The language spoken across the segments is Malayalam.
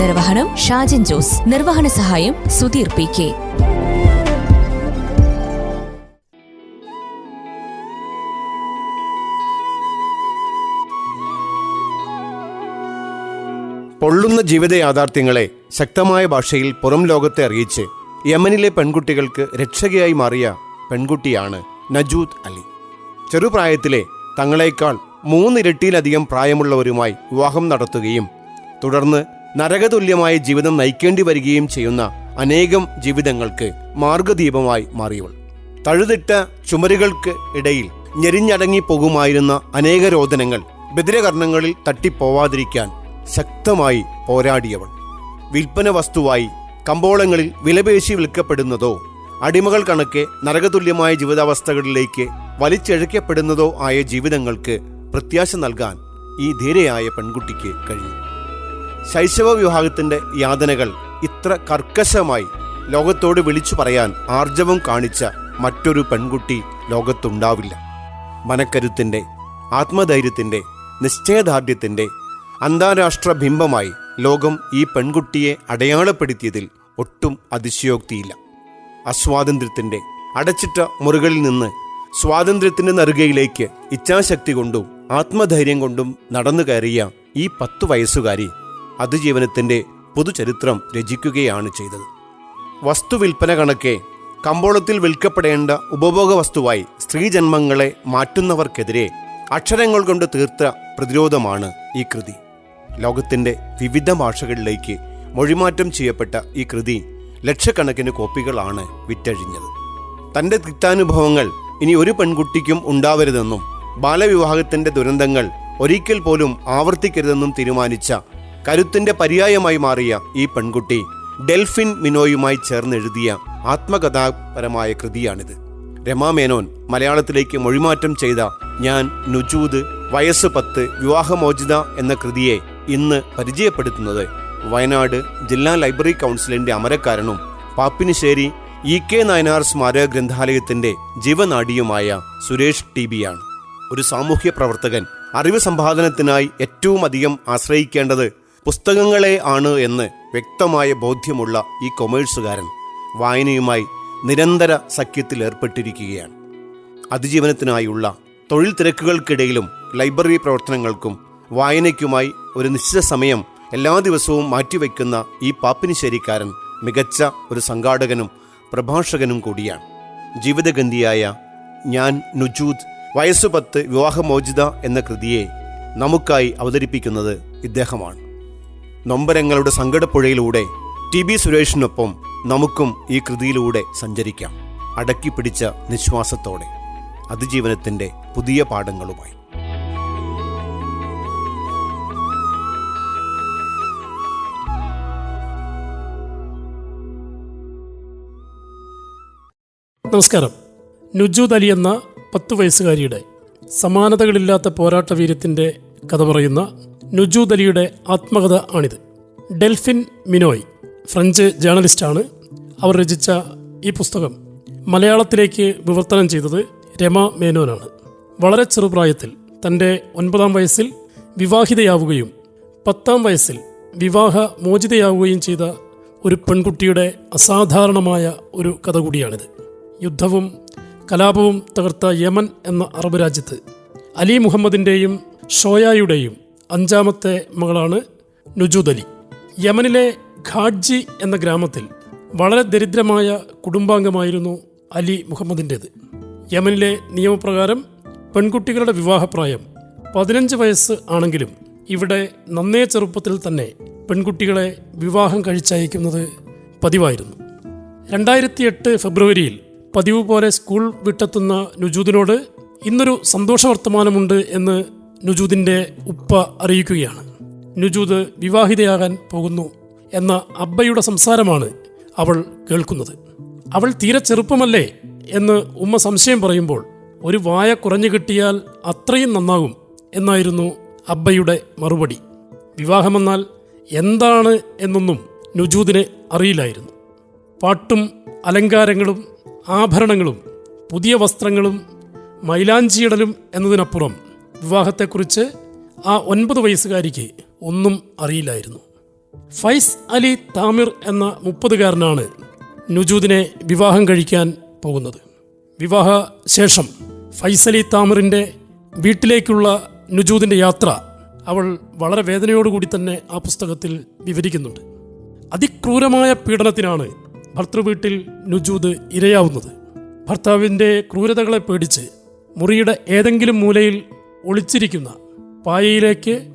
നിർവഹണം ഷാജൻ ജോസ്. നിർവഹണ സഹായം സുധീർ പി കെ. പൊള്ളുന്ന ജീവിത യാഥാർത്ഥ്യങ്ങളെ ശക്തമായ ഭാഷയിൽ പുറം ലോകത്തെ അറിയിച്ച് യമനിലെ പെൺകുട്ടികൾക്ക് രക്ഷകയായി മാറിയ പെൺകുട്ടിയാണ് നജൂദ് അലി. ചെറുപ്രായത്തിലെ തങ്ങളേക്കാൾ മൂന്നിരട്ടിയിലധികം പ്രായമുള്ളവരുമായി വിവാഹം നടത്തുകയും തുടർന്ന് നരകതുല്യമായ ജീവിതം നയിക്കേണ്ടി വരികയും ചെയ്യുന്ന അനേകം ജീവിതങ്ങൾക്ക് മാർഗദീപമായി മാറിയവൾ. തഴുതിട്ട ചുമരുകൾക്ക് ഇടയിൽ ഞെരിഞ്ഞടങ്ങി പോകുമായിരുന്ന അനേക രോദനങ്ങൾ ബദിരകർണങ്ങളിൽ തട്ടിപ്പോവാതിരിക്കാൻ ശക്തമായി പോരാടിയവൾ. വിൽപ്പന വസ്തുവായി കമ്പോളങ്ങളിൽ വിലപേശി വിൽക്കപ്പെടുന്നതോ അടിമകൾ കണക്കെ നരകതുല്യമായ ജീവിതാവസ്ഥകളിലേക്ക് വലിച്ചഴക്കപ്പെടുന്നതോ ആയ ജീവിതങ്ങൾക്ക് പ്രത്യാശ നൽകാൻ ഈ ധീരയായ പെൺകുട്ടിക്ക് കഴിഞ്ഞു ശൈശവ വിവാഹത്തിന്റെ യാതനകൾ ഇത്ര കർക്കശമായി ലോകത്തോട് വിളിച്ചു പറയാൻ ആർജവം കാണിച്ച മറ്റൊരു പെൺകുട്ടി ലോകത്തുണ്ടാവില്ല. മനക്കരുത്തിന്റെ ആത്മധൈര്യത്തിന്റെ നിശ്ചയദാർഢ്യത്തിന്റെ അന്താരാഷ്ട്ര ബിംബമായി ലോകം ഈ പെൺകുട്ടിയെ അടയാളപ്പെടുത്തിയതിൽ ഒട്ടും അതിശയോക്തിയില്ല. അസ്വാതന്ത്ര്യത്തിന്റെ അടച്ചിട്ട മുറികളിൽ നിന്ന് സ്വാതന്ത്ര്യത്തിന്റെ നറുകയിലേക്ക് ഇച്ഛാശക്തി കൊണ്ടും ആത്മധൈര്യം കൊണ്ടും നടന്നു കയറിയ ഈ പത്തു വയസ്സുകാരി അതിജീവനത്തിന്റെ പുതുചരിത്രം രചിക്കുകയാണ് ചെയ്തത്. വസ്തുവിൽപ്പന കണക്കെ കമ്പോളത്തിൽ വിൽക്കപ്പെടേണ്ട ഉപഭോഗ വസ്തുവായി സ്ത്രീജന്മങ്ങളെ മാറ്റുന്നവർക്കെതിരെ അക്ഷരങ്ങൾ കൊണ്ട് തീർത്ത പ്രതിരോധമാണ് ഈ കൃതി. ലോകത്തിന്റെ വിവിധ ഭാഷകളിലേക്ക് മൊഴിമാറ്റം ചെയ്യപ്പെട്ട ഈ കൃതി ലക്ഷക്കണക്കിന് കോപ്പികളാണ് വിറ്റഴിഞ്ഞത്. തന്റെ തിക്താനുഭവങ്ങൾ ഇനി ഒരു പെൺകുട്ടിക്കും ഉണ്ടാവരുതെന്നും ബാലവിവാഹത്തിന്റെ ദുരന്തങ്ങൾ ഒരിക്കൽ പോലും ആവർത്തിക്കരുതെന്നും തീരുമാനിച്ച കരുത്തിന്റെ പര്യായമായി മാറിയ ഈ പെൺകുട്ടി ഡെൽഫിൻ മിനോയുമായി ചേർന്ന് എഴുതിയ ആത്മകഥാപരമായ കൃതിയാണിത്. രമാമേനോൻ മലയാളത്തിലേക്ക് മൊഴിമാറ്റം ചെയ്ത ഞാൻ നുജൂദ് വയസ്സ് പത്ത് വിവാഹമോചിത എന്ന കൃതിയെ ഇന്ന് പരിചയപ്പെടുത്തുന്നത് വയനാട് ജില്ലാ ലൈബ്രറി കൗൺസിലിന്റെ അമരക്കാരനും പാപ്പിനിശ്ശേരി ഇ കെ നായനാർ സ്മാരക ഗ്രന്ഥാലയത്തിന്റെ ജീവനാടിയുമായ സുരേഷ് ടി ബിയാണ് ഒരു സാമൂഹ്യ പ്രവർത്തകൻ അറിവ് സമ്പാദനത്തിനായി ഏറ്റവും അധികം ആശ്രയിക്കേണ്ടത് പുസ്തകങ്ങളെ ആണ് എന്ന് വ്യക്തമായ ബോധ്യമുള്ള ഈ കൊമേഴ്സുകാരൻ വായനയുമായി നിരന്തര സഖ്യത്തിലേർപ്പെട്ടിരിക്കുകയാണ് അതിജീവനത്തിനായുള്ള തൊഴിൽ തിരക്കുകൾക്കിടയിലും ലൈബ്രറി പ്രവർത്തനങ്ങൾക്കും വായനയ്ക്കുമായി ഒരു നിശ്ചിത സമയം എല്ലാ ദിവസവും മാറ്റിവെക്കുന്ന ഈ പാപ്പിനിശ്ശേരിക്കാരൻ മികച്ച ഒരു സംഘാടകനും പ്രഭാഷകനും കൂടിയാണ്. ജീവിതഗന്ധിയായ ഞാൻ നുജൂദ് വയസ്സു പത്ത് വിവാഹമോചിത എന്ന കൃതിയെ നമുക്കായി അവതരിപ്പിക്കുന്നത് ഇദ്ദേഹമാണ്. നൊമ്പരങ്ങളുടെ സങ്കടപ്പുഴയിലൂടെ ടി ബി സുരേഷിനൊപ്പം നമുക്കും ഈ കൃതിയിലൂടെ സഞ്ചരിക്കാം. അടക്കി പിടിച്ച നിശ്വാസത്തോടെ. അതിജീവനത്തിന്റെ പുതിയ പാഠങ്ങളുമായി. നമസ്കാരം. നുജൂദ് അലി എന്ന പത്തു വയസ്സുകാരിയുടെ സമാനതകളില്ലാത്ത പോരാട്ട വീര്യത്തിന്റെ കഥ പറയുന്ന നുജൂദ് അലിയുടെ ആത്മകഥ ആണിത്. ഡെൽഫിൻ മിനോയ് ഫ്രഞ്ച് ജേർണലിസ്റ്റാണ് അവർ രചിച്ച ഈ പുസ്തകം മലയാളത്തിലേക്ക് വിവർത്തനം ചെയ്തത് രമ മേനോനാണ്. വളരെ ചെറുപ്രായത്തിൽ തന്റെ ഒൻപതാം വയസ്സിൽ വിവാഹിതയാവുകയും പത്താം വയസ്സിൽ വിവാഹ മോചിതയാവുകയും ചെയ്ത ഒരു പെൺകുട്ടിയുടെ അസാധാരണമായ ഒരു കഥ കൂടിയാണിത്. യുദ്ധവും കലാപവും തകർത്ത യമൻ എന്ന അറബ് രാജ്യത്ത് അലി മുഹമ്മദിന്റെയും ഷോയായുടെയും അഞ്ചാമത്തെ മകളാണ് നുജുദലി യമനിലെ ഖാഡ്ജി എന്ന ഗ്രാമത്തിൽ വളരെ ദരിദ്രമായ കുടുംബാംഗമായിരുന്നു അലി മുഹമ്മദിന്റേത്. യമനിലെ നിയമപ്രകാരം പെൺകുട്ടികളുടെ വിവാഹപ്രായം പതിനഞ്ച് വയസ്സ് ആണെങ്കിലും ഇവിടെ നന്നേ ചെറുപ്പത്തിൽ തന്നെ പെൺകുട്ടികളെ വിവാഹം കഴിച്ചയക്കുന്നത് പതിവായിരുന്നു. രണ്ടായിരത്തി എട്ട് ഫെബ്രുവരിയിൽ പതിവ് പോലെ സ്കൂൾ വിട്ടെത്തുന്ന നുജൂദിനോട് ഇന്നൊരു സന്തോഷ വർത്തമാനമുണ്ട് എന്ന് നുജൂദിന്റെ ഉപ്പ അറിയിക്കുകയാണ്. നുജൂദ് വിവാഹിതയാകാൻ പോകുന്നു എന്ന അബ്ബയുടെ സംസാരമാണ് അവൾ കേൾക്കുന്നത്. അവൾ തീരെ ചെറുപ്പമല്ലേ എന്ന് ഉമ്മ സംശയം പറയുമ്പോൾ ഒരു വായ കുറഞ്ഞു കിട്ടിയാൽ അത്രയും നന്നാകും എന്നായിരുന്നു അബ്ബയുടെ മറുപടി. വിവാഹമെന്നാൽ എന്താണ് എന്നൊന്നും നുജൂദിനെ അറിയില്ലായിരുന്നു. പാട്ടും അലങ്കാരങ്ങളും ആഭരണങ്ങളും പുതിയ വസ്ത്രങ്ങളും മൈലാഞ്ചിയിടലും എന്നതിനപ്പുറം വിവാഹത്തെക്കുറിച്ച് ആ ഒൻപത് വയസ്സുകാരിക്ക് ഒന്നും അറിയില്ലായിരുന്നു. ഫൈസ് അലി താമിർ എന്ന മുപ്പതുകാരനാണ് നുജൂദിനെ വിവാഹം കഴിക്കാൻ പോകുന്നത്. വിവാഹ ശേഷം ഫൈസ് അലി താമിറിന്റെ വീട്ടിലേക്കുള്ള നുജൂദിന്റെ യാത്ര അവൾ വളരെ വേദനയോടുകൂടി തന്നെ ആ പുസ്തകത്തിൽ വിവരിക്കുന്നുണ്ട്. അതിക്രൂരമായ പീഡനത്തിനാണ് ഭർത്തൃവീട്ടിൽ നുജൂദ് ഇരയാവുന്നത്. ഭർത്താവിന്റെ ക്രൂരതകളെ പേടിച്ച് മുറിയുടെ ഏതെങ്കിലും മൂലയിൽ ഒളിച്ചിരിക്കുന്ന പായയിലേക്ക്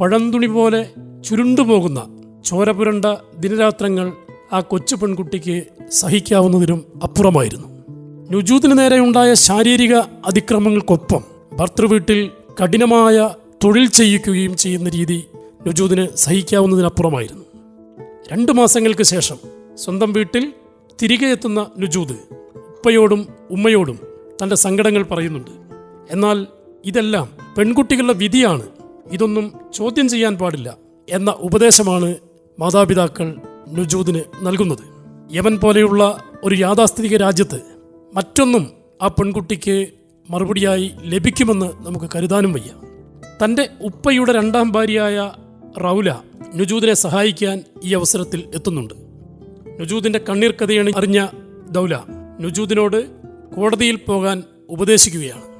പഴന്തുണി പോലെ ചുരുണ്ടുപോകുന്ന ചോരപുരണ്ട ദിനരാത്രങ്ങൾ ആ കൊച്ചു പെൺകുട്ടിക്ക് സഹിക്കാവുന്നതിനും അപ്പുറമായിരുന്നു. നുജൂദിന് നേരെയുണ്ടായ ശാരീരിക അതിക്രമങ്ങൾക്കൊപ്പം ഭർത്തൃവീട്ടിൽ കഠിനമായ തൊഴിൽ ചെയ്യിക്കുകയും ചെയ്യുന്ന രീതി നുജൂദിന് സഹിക്കാവുന്നതിനപ്പുറമായിരുന്നു. രണ്ടു മാസങ്ങൾക്ക് ശേഷം സ്വന്തം വീട്ടിൽ തിരികെ എത്തുന്ന നുജൂദ് ഉപ്പയോടും ഉമ്മയോടും തന്റെ സങ്കടങ്ങൾ പറയുന്നുണ്ട്. എന്നാൽ ഇതെല്ലാം പെൺകുട്ടികളുടെ വിധിയാണ്. ഇതൊന്നും ചോദ്യം ചെയ്യാൻ പാടില്ല എന്ന ഉപദേശമാണ് മാതാപിതാക്കൾ നുജൂദിന് നൽകുന്നത്. യമൻ പോലെയുള്ള ഒരു യാഥാസ്ഥിതിക രാജ്യത്ത് മറ്റൊന്നും ആ പെൺകുട്ടിക്ക് മറുപടിയായി ലഭിക്കുമെന്ന് നമുക്ക് കരുതാനും വയ്യ. തന്റെ ഉപ്പയുടെ രണ്ടാം ഭാര്യയായ റൗല നുജൂദിനെ സഹായിക്കാൻ ഈ അവസരത്തിൽ എത്തുന്നുണ്ട്. നുജൂദിന്റെ കണ്ണീർ കഥയാണ് അറിഞ്ഞ ദൗല നുജൂദിനോട് കോടതിയിൽ പോകാൻ ഉപദേശിക്കുകയാണ്.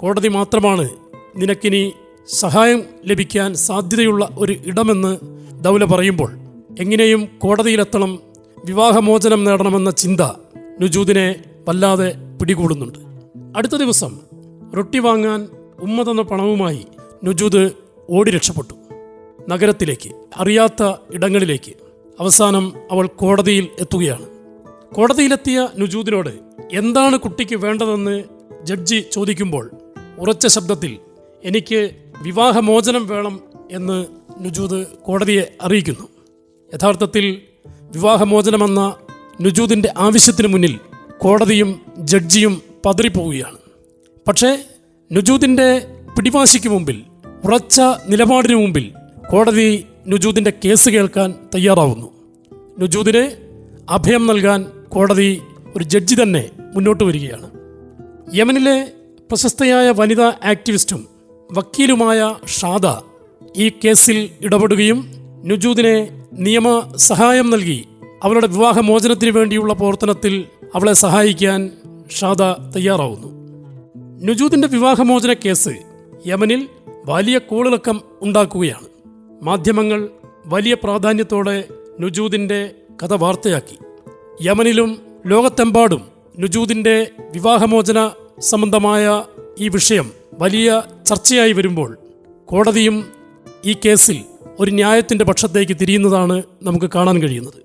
കോടതി മാത്രമാണ് നിനക്കിനി സഹായം ലഭിക്കാൻ സാധ്യതയുള്ള ഒരു ഇടമെന്ന് ദൗല പറയുമ്പോൾ എങ്ങനെയും കോടതിയിലെത്തണം വിവാഹമോചനം നേടണമെന്ന ചിന്ത നുജൂദിനെ വല്ലാതെ പിടികൂടുന്നുണ്ട്. അടുത്ത ദിവസം റൊട്ടി വാങ്ങാൻ ഉമ്മ തന്ന പണവുമായി നുജൂദ് ഓടി രക്ഷപ്പെട്ടു. നഗരത്തിലേക്ക് അറിയാത്ത ഇടങ്ങളിലേക്ക്. അവസാനം അവൾ കോടതിയിൽ എത്തുകയാണ്. കോടതിയിലെത്തിയ നുജൂദിനോട് എന്താണ് കുട്ടിക്ക് വേണ്ടതെന്ന് ജഡ്ജി ചോദിക്കുമ്പോൾ ഉറച്ച ശബ്ദത്തിൽ എനിക്ക് വിവാഹമോചനം വേണം എന്ന് നുജൂദ് കോടതിയെ അറിയിക്കുന്നു. യഥാർത്ഥത്തിൽ വിവാഹമോചനമെന്ന നുജൂദിന്റെ ആവശ്യത്തിന് മുന്നിൽ കോടതിയും ജഡ്ജിയും പതറിപ്പോവുകയാണ്. പക്ഷേ നുജൂദിന്റെ പിടിവാശിക്ക് മുമ്പിൽ ഉറച്ച നിലപാടിന് മുമ്പിൽ കോടതി നുജൂദിന്റെ കേസ് കേൾക്കാൻ തയ്യാറാവുന്നു. നുജൂദിന് അഭയം നൽകാൻ കോടതി ഒരു ജഡ്ജി തന്നെ മുന്നോട്ട് വരികയാണ്. യമനിലെ പ്രശസ്തയായ വനിതാ ആക്ടിവിസ്റ്റും വക്കീലുമായ ഷാദ ഈ കേസിൽ ഇടപെടുകയും നുജൂദിനെ നിയമ സഹായം നൽകി. അവളുടെ വിവാഹമോചനത്തിന് വേണ്ടിയുള്ള പ്രവർത്തനത്തിൽ അവളെ സഹായിക്കാൻ ഷാദ തയ്യാറാവുന്നു. നുജൂദിന്റെ വിവാഹമോചന കേസ് യമനിൽ വലിയ കൂളിളക്കം ഉണ്ടാക്കുകയാണ്. മാധ്യമങ്ങൾ വലിയ പ്രാധാന്യത്തോടെ നുജൂദിന്റെ കഥ വാർത്തയാക്കി. യമനിലും ലോകത്തെമ്പാടും നുജൂദിന്റെ വിവാഹമോചന സംബന്ധമായ ഈ വിഷയം വലിയ ചർച്ചയായി വരുമ്പോൾ കോടതിയും ഈ കേസിൽ ഒരു ന്യായത്തിന്റെ പക്ഷത്തേക്ക് തിരിയുന്നതാണ് നമുക്ക് കാണാൻ കഴിയുന്നത്.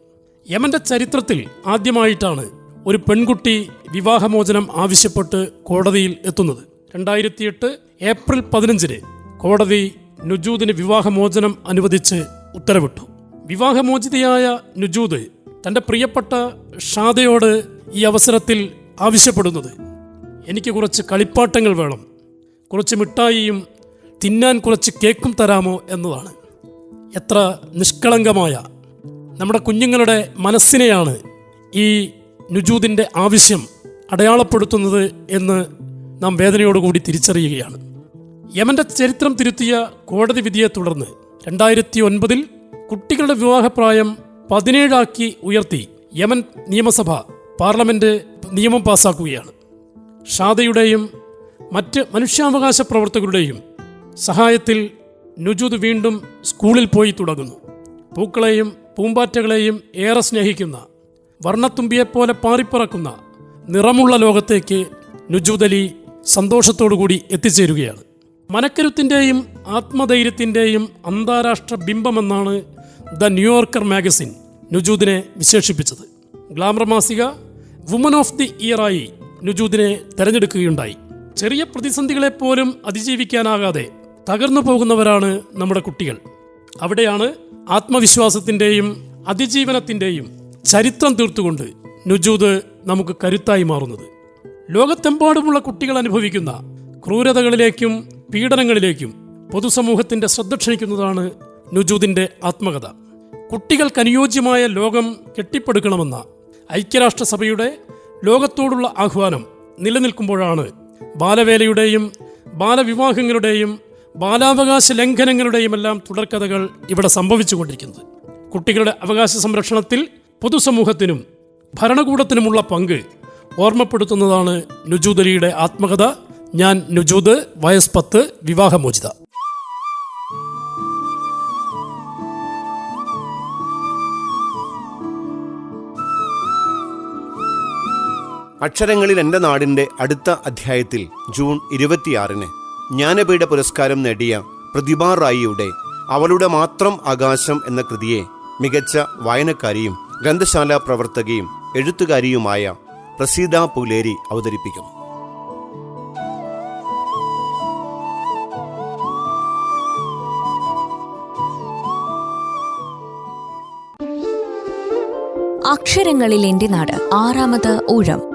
യമന്റെ ചരിത്രത്തിൽ ആദ്യമായിട്ടാണ് ഒരു പെൺകുട്ടി വിവാഹമോചനം ആവശ്യപ്പെട്ട് കോടതിയിൽ എത്തുന്നത്. രണ്ടായിരത്തിയെട്ട് ഏപ്രിൽ പതിനഞ്ചിന് കോടതി നുജൂദിന് വിവാഹമോചനം അനുവദിച്ച് ഉത്തരവിട്ടു. വിവാഹമോചിതയായ നുജൂദ് തന്റെ പ്രിയപ്പെട്ട ഷാദയോട് ഈ അവസരത്തിൽ ആവശ്യപ്പെടുന്നത് എനിക്ക് കുറച്ച് കളിപ്പാട്ടങ്ങൾ വേണം. കുറച്ച് മിഠായിയും തിന്നാൻ കുറച്ച് കേക്കും തരാമോ എന്നതാണ്. എത്ര നിഷ്കളങ്കമായ നമ്മുടെ കുഞ്ഞുങ്ങളുടെ മനസ്സിനെയാണ് ഈ നുജൂദിന്റെ ആവശ്യം അടയാളപ്പെടുത്തുന്നത് എന്ന് നാം വേദനയോടുകൂടി തിരിച്ചറിയുകയാണ്. യമന്റെ ചരിത്രം തിരുത്തിയ കോടതി വിധിയെ തുടർന്ന് രണ്ടായിരത്തി ഒൻപതിൽ കുട്ടികളുടെ വിവാഹപ്രായം പതിനേഴാക്കി ഉയർത്തി യമൻ നിയമസഭ പാർലമെന്റ് നിയമം പാസാക്കുകയാണ്. ഷാദയുടെയും മറ്റ് മനുഷ്യാവകാശ പ്രവർത്തകരുടെയും സഹായത്തിൽ നുജൂദ് വീണ്ടും സ്കൂളിൽ പോയി തുടങ്ങുന്നു. പൂക്കളെയും പൂമ്പാറ്റകളെയും ഏറെ സ്നേഹിക്കുന്ന വർണത്തുമ്പിയെപ്പോലെ പാറിപ്പറക്കുന്ന നിറമുള്ള ലോകത്തേക്ക് നുജൂദ് അലി സന്തോഷത്തോടുകൂടി എത്തിച്ചേരുകയാണ്. മനക്കരുത്തിന്റെയും ആത്മധൈര്യത്തിന്റെയും അന്താരാഷ്ട്ര ബിംബമെന്നാണ് ദ ന്യൂയോർക്കർ മാഗസിൻ നുജൂദിനെ വിശേഷിപ്പിച്ചത്. ഗ്ലാമർ മാസിക വുമൻ ഓഫ് ദി ഇയറായി നുജൂദിനെ തെരഞ്ഞെടുക്കുകയുണ്ടായി. ചെറിയ പ്രതിസന്ധികളെപ്പോലും അതിജീവിക്കാനാകാതെ തകർന്നു പോകുന്നവരാണ് നമ്മുടെ കുട്ടികൾ. അവിടെയാണ് ആത്മവിശ്വാസത്തിന്റെയും അതിജീവനത്തിന്റെയും ചരിത്രം തീർത്തുകൊണ്ട് നുജൂദ് നമുക്ക് കരുത്തായി മാറുന്നത്. ലോകത്തെമ്പാടുമുള്ള കുട്ടികൾ അനുഭവിക്കുന്ന ക്രൂരതകളിലേക്കും പീഡനങ്ങളിലേക്കും പൊതുസമൂഹത്തിന്റെ ശ്രദ്ധ ക്ഷണിക്കുന്നതാണ് നുജൂദിന്റെ ആത്മകഥ. കുട്ടികൾക്ക് അനുയോജ്യമായ ലോകം കെട്ടിപ്പടുക്കണമെന്ന ഐക്യരാഷ്ട്രസഭയുടെ ലോകത്തോടുള്ള ആഹ്വാനം നിലനിൽക്കുമ്പോഴാണ് ബാലവേലയുടെയും ബാലവിവാഹങ്ങളുടെയും ബാലാവകാശ ലംഘനങ്ങളുടെയും എല്ലാം തുടർക്കഥകൾ ഇവിടെ സംഭവിച്ചുകൊണ്ടിരിക്കുന്നത്. കുട്ടികളുടെ അവകാശ സംരക്ഷണത്തിൽ പൊതുസമൂഹത്തിനും ഭരണകൂടത്തിനുമുള്ള പങ്ക് ഓർമ്മപ്പെടുത്തുന്നതാണ് നുജൂദലിയുടെ ആത്മകഥ. ഞാൻ നുജൂദ് വയസ് പത്ത് വിവാഹമോചിത. അക്ഷരങ്ങളിൽ എന്റെ നാടിന്റെ അടുത്ത അധ്യായത്തിൽ ജൂൺ ഇരുപത്തിയാറിന് ജ്ഞാനപീഠ പുരസ്കാരം നേടിയ പ്രതിഭ റായിയുടെ അവളുടെ മാത്രം ആകാശം എന്ന കൃതിയെ മികച്ച വായനക്കാരിയും ഗ്രന്ഥശാല പ്രവർത്തകയും എഴുത്തുകാരിയുമായ പ്രസീത പുലേരി അവതരിപ്പിക്കും അക്ഷരങ്ങളിൽ എന്റെ നാട് ആറാമത് ഊഴം.